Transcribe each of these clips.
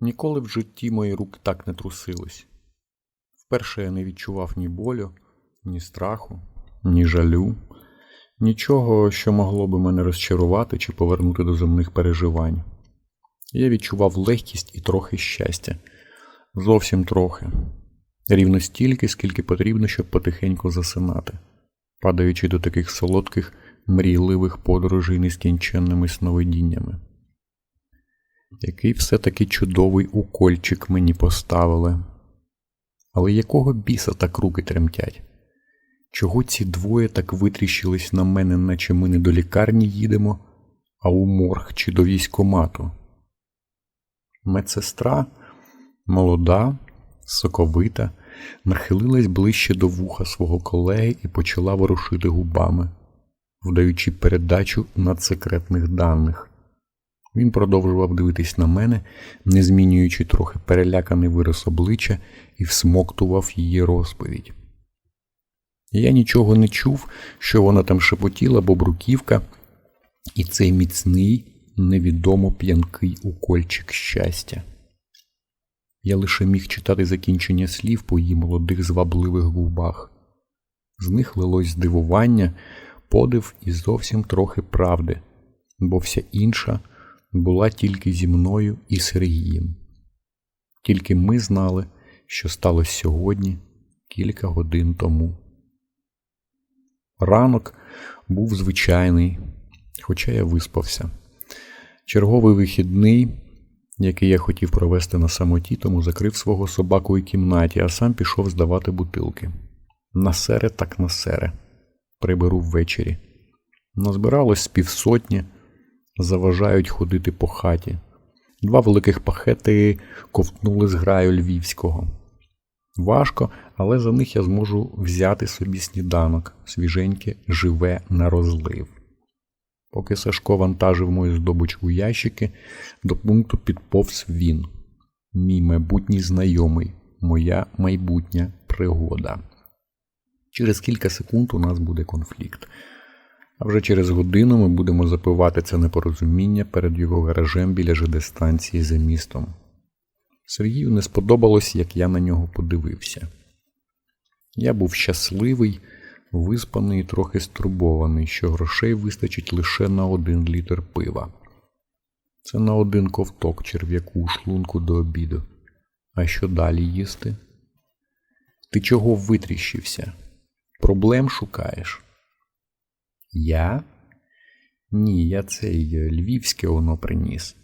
Ніколи в житті мої руки так не трусились. Вперше я не відчував ні болю, ні страху, ні жалю, нічого, що могло би мене розчарувати чи повернути до земних переживань. Я відчував легкість і трохи щастя. Зовсім трохи. Рівно стільки, скільки потрібно, щоб потихеньку засинати, падаючи до таких солодких, мрійливих подорожей нескінченними сновидіннями. Який все-таки чудовий укольчик мені поставили. Але якого біса так руки тремтять? Чого ці двоє так витріщились на мене, наче ми не до лікарні їдемо, а у морг чи до військомату? Медсестра, молода, соковита, нахилилась ближче до вуха свого колеги і почала ворушити губами, вдаючи передачу надсекретних даних. Він продовжував дивитись на мене, не змінюючи трохи переляканий вираз обличчя, і всмоктував її розповідь. Я нічого не чув, що вона там шепотіла, бо бруківка, і цей міцний, невідомо п'янкий укольчик щастя. Я лише міг читати закінчення слів по її молодих звабливих губах. З них лилось здивування, подив і зовсім трохи правди, бо вся інша була тільки зі мною і Сергієм. Тільки ми знали, що сталося сьогодні, кілька годин тому. Ранок був звичайний, хоча я виспався. Черговий вихідний, який я хотів провести на самоті, тому закрив свого собаку у кімнаті, а сам пішов здавати бутилки. На сере так на сере. Приберу ввечері. Назбиралось з півсотні, заважають ходити по хаті. Два великих пахети ковтнули з граю львівського. Важко, але за них я зможу взяти собі сніданок, свіженьке, живе на розлив. Поки Сашко вантажив мою здобуч у ящики, до пункту підповз він, мій майбутній знайомий, моя майбутня пригода. Через кілька секунд у нас буде конфлікт. А вже через годину ми будемо запивати це непорозуміння перед його гаражем біля ЖД-станції за містом. Сергію не сподобалось, як я на нього подивився. Я був щасливий, виспаний і трохи стурбований, що грошей вистачить лише на один літр пива. Це на один ковток черв'яку у шлунку до обіду. А що далі їсти? Ти чого витріщився? Проблем шукаєш? Я? Ні, я цей львівське воно приніс.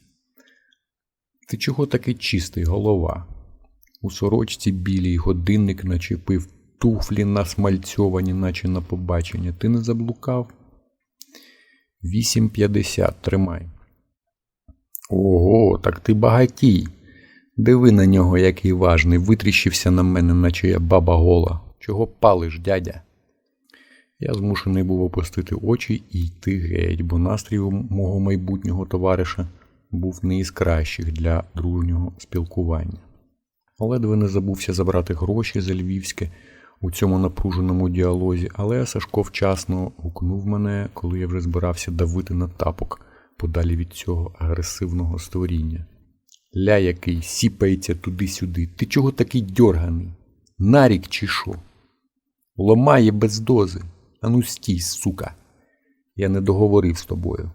Ти чого такий чистий голова? У сорочці білій годинник начепив, туфлі насмальцьовані, наче на побачення. Ти не заблукав? 8,50 тримай. Ого, так ти багатій. Диви на нього, який важний, витріщився на мене, наче я баба гола. Чого палиш, дядя? Я змушений був опустити очі і йти геть, бо настрій мого майбутнього товариша був не із кращих для дружнього спілкування. Ледве не забувся забрати гроші за львівське у цьому напруженому діалозі, але Сашко вчасно гукнув мене, коли я вже збирався давити на тапок подалі від цього агресивного створіння. Ля який сіпається туди-сюди. Ти чого такий дьорганий? Нарік чи що? Ломає без дози. Ану стій, сука. Я не договорив з тобою.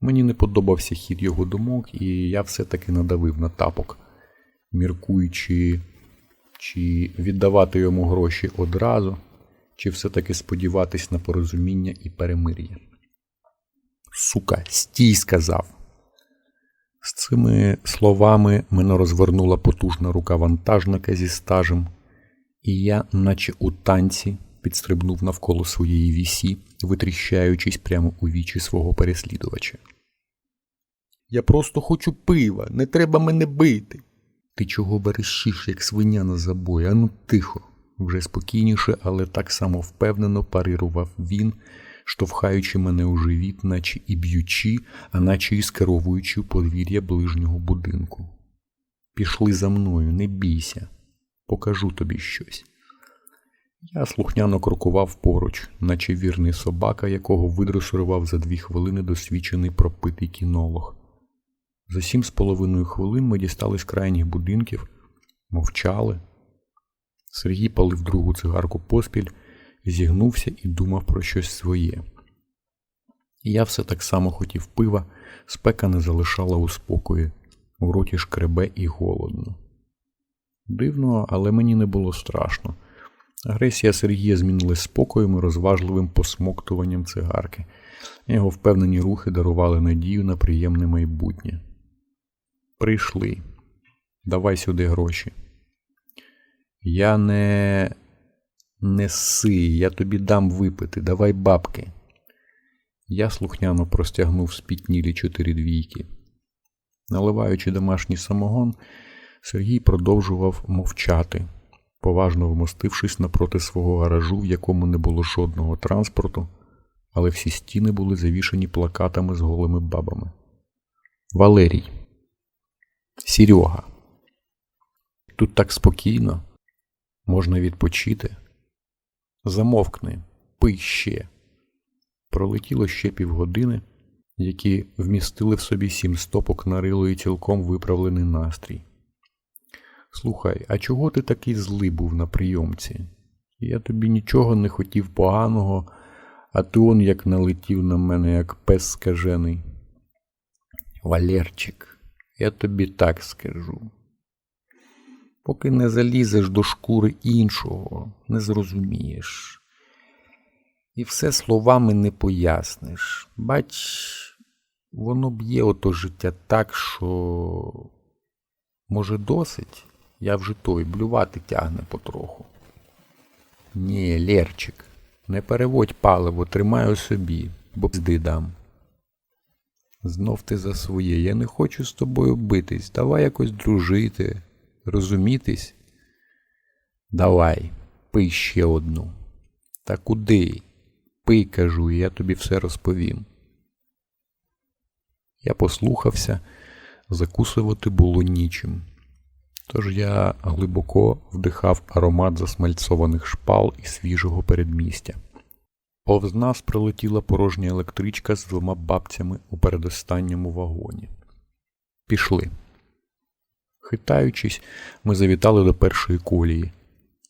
Мені не подобався хід його думок, і я все-таки надавив на тапок, міркуючи, чи віддавати йому гроші одразу, чи все-таки сподіватись на порозуміння і перемир'я. Сука, стій, сказав. З цими словами мене розвернула потужна рука вантажника зі стажем, і я, наче у танці, підстрибнув навколо своєї вісі, витріщаючись прямо у вічі свого переслідувача. Я просто хочу пива, не треба мене бити. Ти чого верещиш, як свиня на забої? Ану тихо. Вже спокійніше, але так само впевнено парирував він, штовхаючи мене у живіт, наче і б'ючи, а наче і скеровуючи подвір'я ближнього будинку. Пішли за мною, не бійся, покажу тобі щось. Я слухняно крокував поруч, наче вірний собака, якого видресурував за дві хвилини досвідчений пропитий кінолог. За сім з половиною хвилин ми дістались крайніх будинків, мовчали. Сергій палив другу цигарку поспіль, зігнувся і думав про щось своє. Я все так само хотів пива, спека не залишала у спокої, у роті шкребе і голодно. Дивно, але мені не було страшно. Агресія Сергія змінилась спокоєм і розважливим посмоктуванням цигарки. Його впевнені рухи дарували надію на приємне майбутнє. Прийшли. Давай сюди гроші. Я не неси, я тобі дам випити, давай бабки. Я слухняно простягнув спітнілі чотири двійки. Наливаючи домашній самогон, Сергій продовжував мовчати, поважно вмостившись напроти свого гаражу, в якому не було жодного транспорту, але всі стіни були завішані плакатами з голими бабами. Валерій. Серега. Тут так спокійно. Можна відпочити. Замовкни, пий ще. Пролетіло ще півгодини, які вмістили в собі сім стопок нарило і цілком виправлений настрій. Слухай, а чого ти такий злий був на прийомці? Я тобі нічого не хотів поганого, а ти он як налетів на мене, як пес скажений. Валерчик, я тобі так скажу. Поки не залізеш до шкури іншого, не зрозумієш. І все словами не поясниш. Бач, воно б'є ото життя так, що, може, досить, я вже той блювати тягне потроху. Ні, Лерчик, не переводь паливо, тримаю собі, бо пізди дам. Знов ти за своє, я не хочу з тобою битись, давай якось дружити, розумітись. Давай, пий ще одну. Та куди? Пий, кажу, і я тобі все розповім. Я послухався, закусувати було нічим. Тож я глибоко вдихав аромат засмальцованих шпал і свіжого передмістя. Повз нас прилетіла порожня електричка з двома бабцями у передостанньому вагоні. Пішли. Хитаючись, ми завітали до першої колії.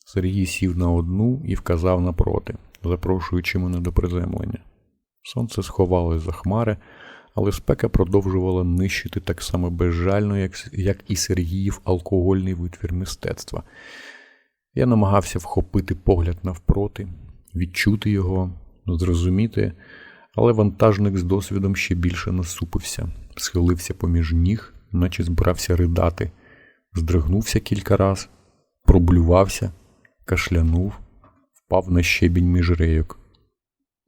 Сергій сів на одну і вказав напроти, запрошуючи мене до приземлення. Сонце сховалось за хмари, але спека продовжувала нищити так само безжально, як, як і Сергіїв алкогольний витвір мистецтва. Я намагався вхопити погляд навпроти, відчути його, зрозуміти, але вантажник з досвідом ще більше насупився, схилився поміж ніг, наче збирався ридати, здригнувся кілька раз, проблювався, кашлянув, впав на щебінь між рейок.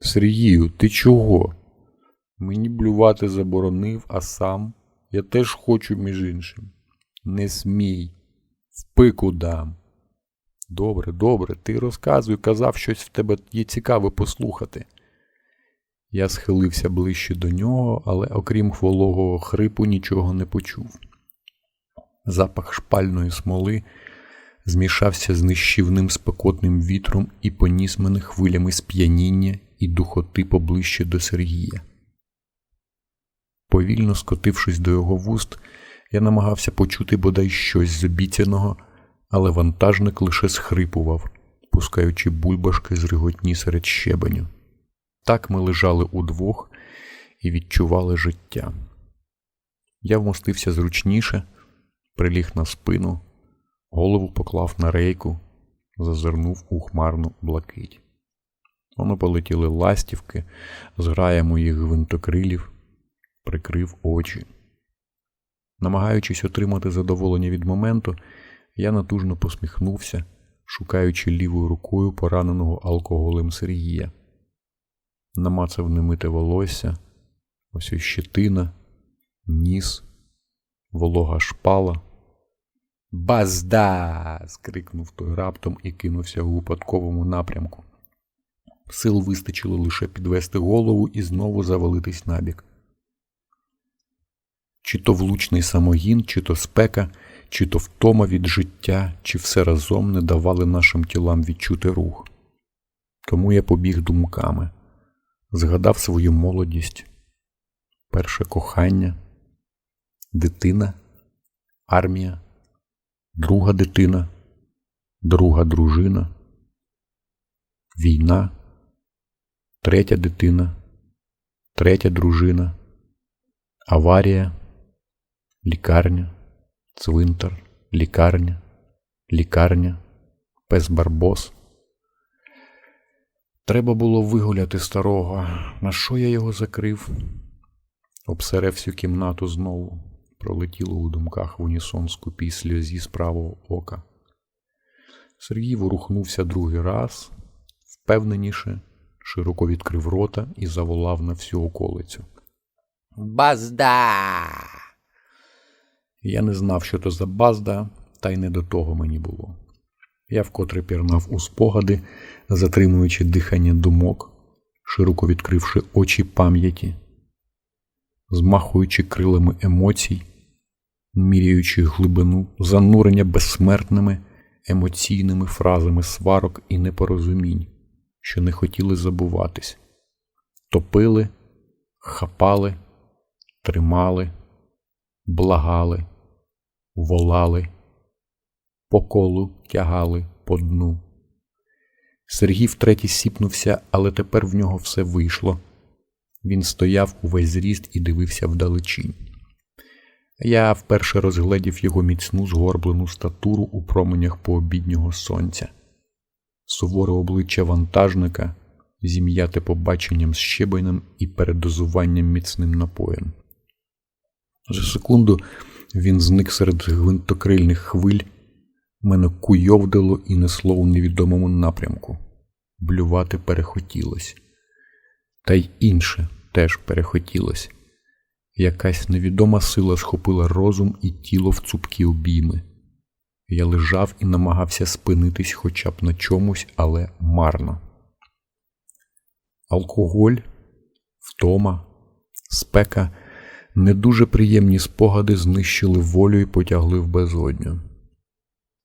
Сергію, ти чого? Мені блювати заборонив, а сам я теж хочу, між іншим. Не смій, в пику дам. Добре, добре, ти розказуй, казав, щось в тебе є цікаве послухати. Я схилився ближче до нього, але окрім хвологого хрипу, нічого не почув. Запах шпальної смоли змішався з нищівним спекотним вітром і поніс мене хвилями сп'яніння і духоти поближче до Сергія. Повільно скотившись до його вуст, я намагався почути бодай щось з обіцяного, але вантажник лише схрипував, пускаючи бульбашки з риготні серед щебеню. Так ми лежали удвох і відчували життя. Я вмостився зручніше, приліг на спину, голову поклав на рейку, зазирнув у хмарну блакить. Воно полетіли ластівки, зграя моїх гвинтокрилів, прикрив очі. Намагаючись отримати задоволення від моменту, я натужно посміхнувся, шукаючи лівою рукою пораненого алкоголем Сергія. Намацав немите волосся, ось ось щетина, ніс, волога шпала. Базда. скрикнув той раптом і кинувся у випадковому напрямку. Сил вистачило лише підвести голову і знову завалитись набік. Чи то влучний самогін, чи то спека, чи то втома від життя, чи все разом не давали нашим тілам відчути рух. Тому я побіг думками, згадав свою молодість, перше кохання, дитина, армія, друга дитина, друга дружина, війна, третя дитина, третя дружина, аварія, лікарня, цвинтар, лікарня, лікарня, пес Барбос. Треба було вигуляти старого. На що я його закрив? Обсерев всю кімнату знову. Пролетіло у думках в унісон скупій сльозі з правого ока. Сергій ворухнувся другий раз, впевненіше, широко відкрив рота і заволав на всю околицю. Базда! Я не знав, що то за базда, та й не до того мені було. Я вкотре пірнав у спогади, затримуючи дихання думок, широко відкривши очі пам'яті, змахуючи крилами емоцій, міряючи глибину, занурення безсмертними емоційними фразами сварок і непорозумінь, що не хотіли забуватись, топили, хапали, тримали, благали, волали по колу тягали по дну. Сергій втретє сіпнувся, але тепер в нього все вийшло. Він стояв увесь зріст і дивився вдалечінь. Я вперше розгледів його міцну згорблену статуру у променях пообіднього сонця, суворе обличчя вантажника, зім'яте побаченням з щебенем і передозуванням міцним напоєм. За секунду він зник серед гвинтокрильних хвиль. Мене куйовдило і несло у невідомому напрямку. Блювати перехотілось. Та й інше теж перехотілось. Якась невідома сила схопила розум і тіло в цупкі обійми. Я лежав і намагався спинитись хоча б на чомусь, але марно. Алкоголь, втома, спека, не дуже приємні спогади знищили волю і потягли в безодню.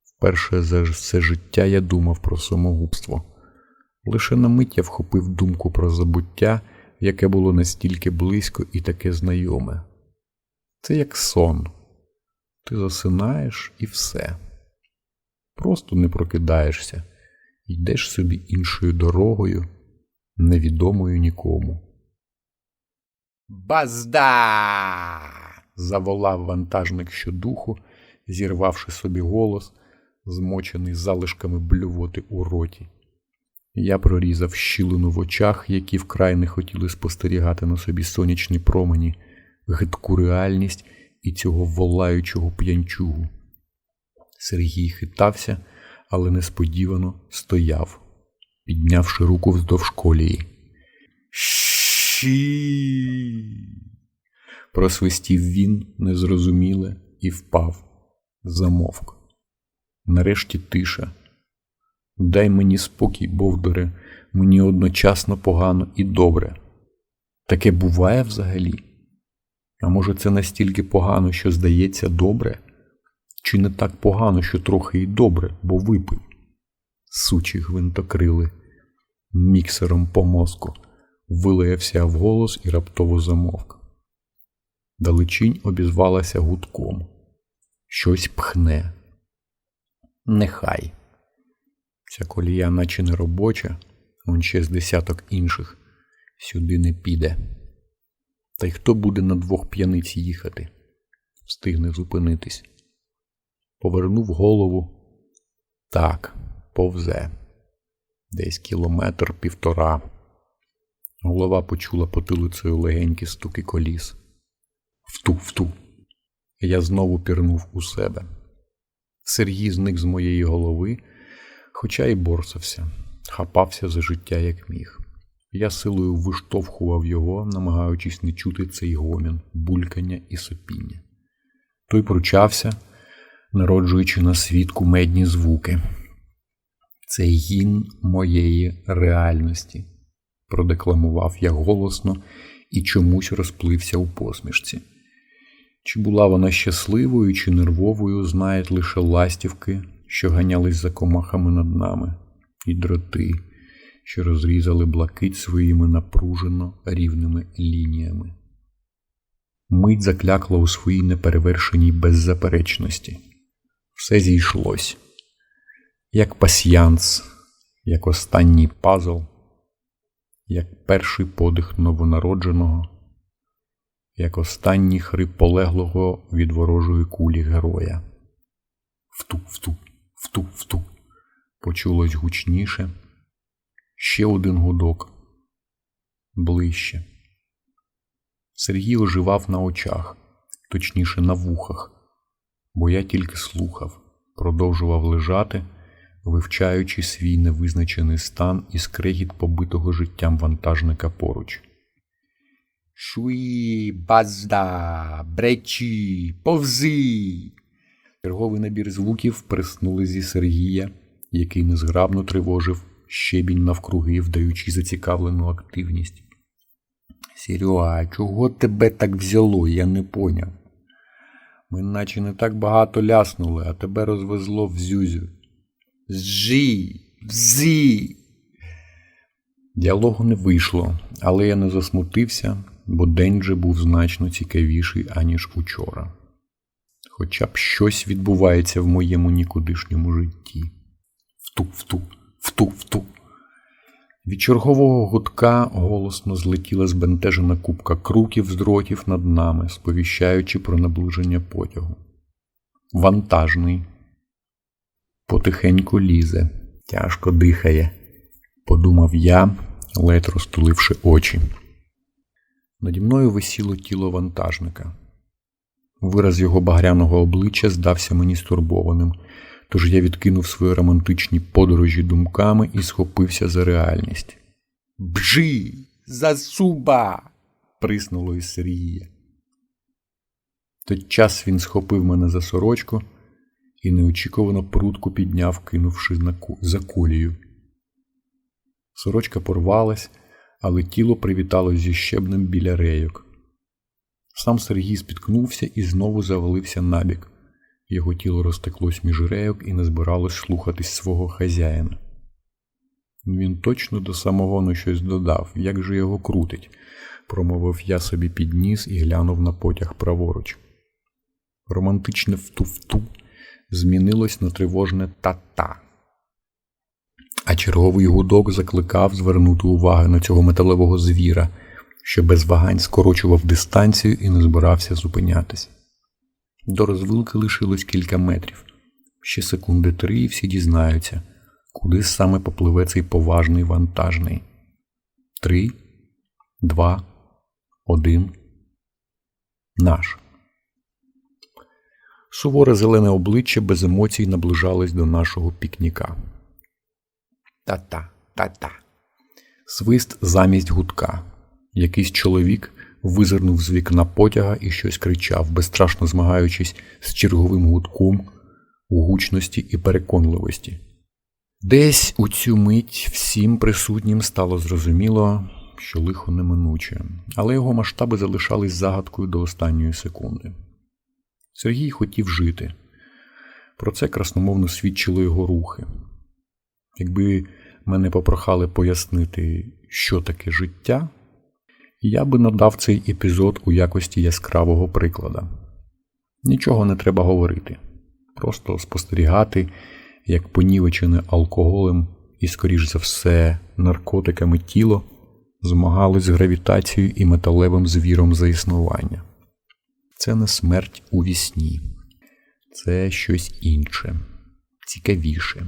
Вперше за все життя я думав про самогубство. Лише на мить я вхопив думку про забуття, яке було настільки близько і таке знайоме. Це як сон. Ти засинаєш і все. Просто не прокидаєшся, йдеш собі іншою дорогою, невідомою нікому. Базда! заволав вантажник щодуху, зірвавши собі голос змочений залишками блювоти у роті. Я прорізав щілину в очах, які вкрай не хотіли спостерігати на собі сонячні промені, гидку реальність і цього волаючого п'янчугу. Сергій хитався, але несподівано стояв, піднявши руку вздовж колії. Щі. Просвистів він незрозуміле і впав, замовк. Нарешті тиша. Дай мені спокій, Бовдоре, мені одночасно погано і добре. Таке буває взагалі? А може, це настільки погано, що здається добре? Чи не так погано, що трохи і добре, бо випив? Сучі гвинтокрили, міксером по мозку, вилаявся вголос і раптово замовк. Далечінь обізвалася гудком. Щось пхне. Нехай. Ця колія, наче не робоча, он ще з десяток інших, сюди не піде. Та й хто буде на двох п'яниць їхати? Встигне зупинитись. Повернув голову. Так, повзе. Десь кілометр півтора. Голова почула потилицею легенькі стуки коліс. Вту, вту. Я знову пірнув у себе. Сергій зник з моєї голови, хоча й борсався, хапався за життя, як міг. Я силою виштовхував його, намагаючись не чути цей гомін, булькання і сопіння. Той пручався, народжуючи на світ кумедні звуки. Це гін моєї реальності, продекламував я голосно і чомусь розплився у посмішці. Чи була вона щасливою, чи нервовою, знають лише ластівки, що ганялись за комахами над нами, і дроти, що розрізали блакить своїми напружено рівними лініями. Мить заклякла у своїй неперевершеній беззаперечності. Все зійшлось, як пасьянс, як останній пазл, як перший подих новонародженого, як останній хрип полеглого від ворожої кулі героя. Вту, вту, вту, вту. Почулось гучніше. Ще один гудок. Ближче. Сергій оживав на очах, точніше на вухах, бо я тільки слухав, продовжував лежати, вивчаючи свій невизначений стан і скрегіт побитого життям вантажника поруч. Шуї, базда, бречі, повзи. Черговий набір звуків приснули зі Сергія, який незграбно тривожив щебінь навкруги, вдаючи зацікавлену активність. Серега, чого тебе так взяло, я не поняв. Ми наче не так багато ляснули, а тебе розвезло в зюзю. Зжи, взі. Діалогу не вийшло, але я не засмутився, бо день же був значно цікавіший, аніж учора. Хоча б щось відбувається в моєму нікудишньому житті. Вту, вту, вту, вту. Від чергового гудка голосно злетіла збентежена купка круків з дротів над нами, сповіщаючи про наближення потягу. Вантажний. Потихеньку лізе, тяжко дихає, подумав я, ледь розтуливши очі. Наді мною висіло тіло вантажника. Вираз його багряного обличчя здався мені стурбованим, тож я відкинув свої романтичні подорожі думками і схопився за реальність. Бжи, засуба. приснуло із Сергія. Той час він схопив мене за сорочку і неочікувано прутку підняв, кинувши за колію. Сорочка порвалась, але тіло привітало зі щебнем біля рейок. Сам Сергій спіткнувся і знову завалився набік. Його тіло розтеклось між рейок і не збиралось слухатись свого хазяїна. Він точно до самогону щось додав, як же його крутить, промовив я собі під ніс і глянув на потяг праворуч. Романтичне вту-вту змінилось на тривожне та-та. А черговий гудок закликав звернути увагу на цього металевого звіра, що без вагань скорочував дистанцію і не збирався зупинятись. До розвилки лишилось кілька метрів. Ще секунди три, і всі дізнаються, куди саме попливе цей поважний вантажний. Три, два, один. Наш. Суворе зелене обличчя без емоцій наближалось до нашого пікніка. Та-та, та-та. Свист замість гудка. Якийсь чоловік визирнув з вікна потяга і щось кричав, безстрашно змагаючись з черговим гудком у гучності і переконливості. Десь у цю мить всім присутнім стало зрозуміло, що лихо неминуче, але його масштаби залишались загадкою до останньої секунди. Сергій хотів жити. Про це красномовно свідчили його рухи. Якби мене попрохали пояснити, що таке життя, я би надав цей епізод у якості яскравого приклада. Нічого не треба говорити, просто спостерігати, як понівечене алкоголем і, скоріш за все, наркотиками тіло змагались з гравітацією і металевим звіром за існування. Це не смерть у вісні, це щось інше, цікавіше,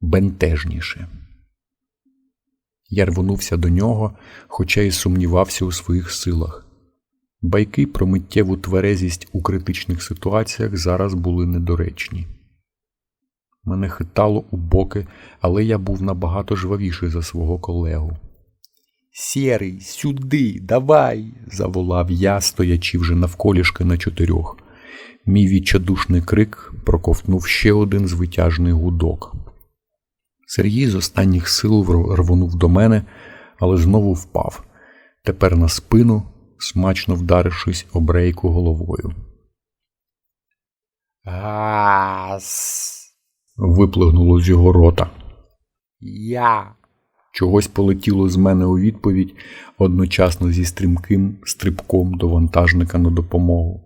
бентежніше. Я рвонувся до нього, хоча й сумнівався у своїх силах. Байки про миттєву тверезість у критичних ситуаціях зараз були недоречні. Мене хитало у боки, але я був набагато жвавіший за свого колегу. Сєрий, сюди, давай. заволав я, стоячи вже навколішки на чотирьох. Мій відчадушний крик проковтнув ще один звитяжний гудок. Сергій з останніх сил рвонув до мене, але знову впав. Тепер на спину, смачно вдарившись об рейку головою. Гас. виплигнуло з його рота. Я Чогось полетіло з мене у відповідь одночасно зі стрімким стрибком до вантажника на допомогу.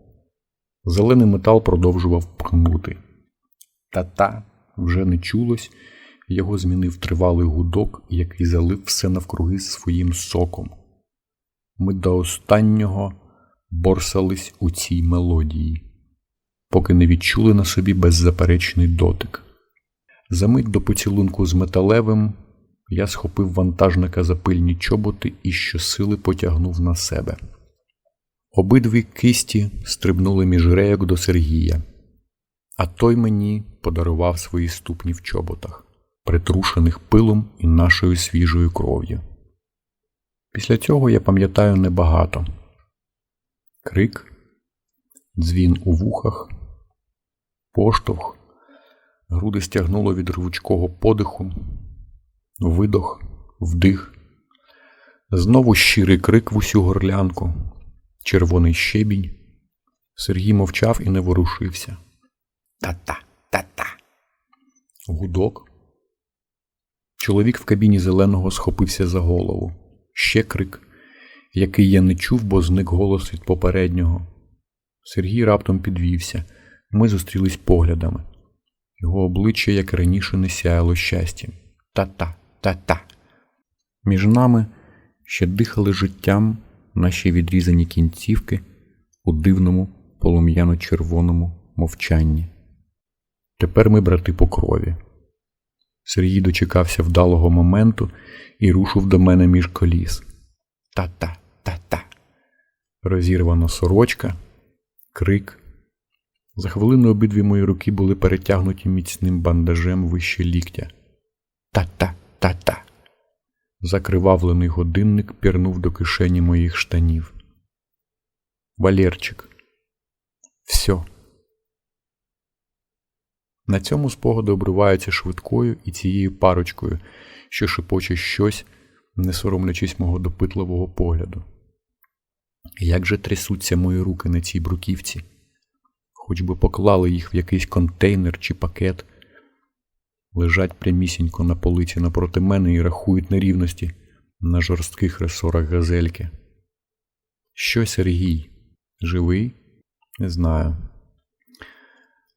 Зелений метал продовжував пхнути. Та-та вже не чулось, його змінив тривалий гудок, який залив все навкруги своїм соком. Ми до останнього борсались у цій мелодії, поки не відчули на собі беззаперечний дотик. Замить до поцілунку з металевим я схопив вантажника за пильні чоботи і щосили потягнув на себе. Обидві кисті стрибнули між рейок до Сергія, а той мені подарував свої ступні в чоботах, притрушених пилом і нашою свіжою кров'ю. Після цього я пам'ятаю небагато крик, дзвін у вухах, поштовх, груди стягнуло від рвучкого подиху, видох, вдих, знову щирий крик в усю горлянку, червоний щебінь. Сергій мовчав і не ворушився. Та-та, та-та. Гудок. Чоловік в кабіні зеленого схопився за голову. Ще крик, який я не чув, бо зник голос від попереднього. Сергій раптом підвівся. Ми зустрілись поглядами. Його обличчя, як раніше, не сяяло щастям. Та-та, та-та. Між нами ще дихали життям наші відрізані кінцівки у дивному полум'яно-червоному мовчанні. Тепер ми брати по крові. Сергій дочекався вдалого моменту і рушив до мене між коліс. Та-та, та-та. Розірвана сорочка, крик. За хвилину обидві мої руки були перетягнуті міцним бандажем вище ліктя. Та-та, та-та. Закривавлений годинник пірнув до кишені моїх штанів. Валерчик. Все. На цьому спогади обриваються швидкою і цією парочкою, що шепоче щось, не соромлячись мого допитливого погляду. Як же трясуться мої руки на цій бруківці, хоч би поклали їх в якийсь контейнер чи пакет, лежать прямісінько на полиці напроти мене і рахують нерівності на жорстких ресорах газельки. Що Сергій? Живий? Не знаю.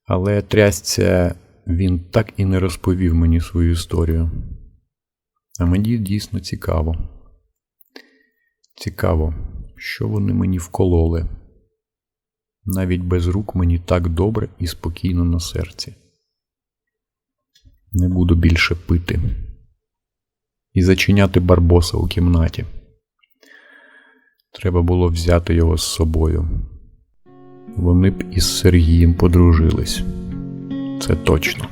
Але трясця він так і не розповів мені свою історію. А мені дійсно цікаво. Цікаво, що вони мені вкололи. Навіть без рук мені так добре і спокійно на серці. Не буду більше пити і зачиняти барбоса у кімнаті. Треба було взяти його з собою. Вони б із Сергієм подружились. Це точно.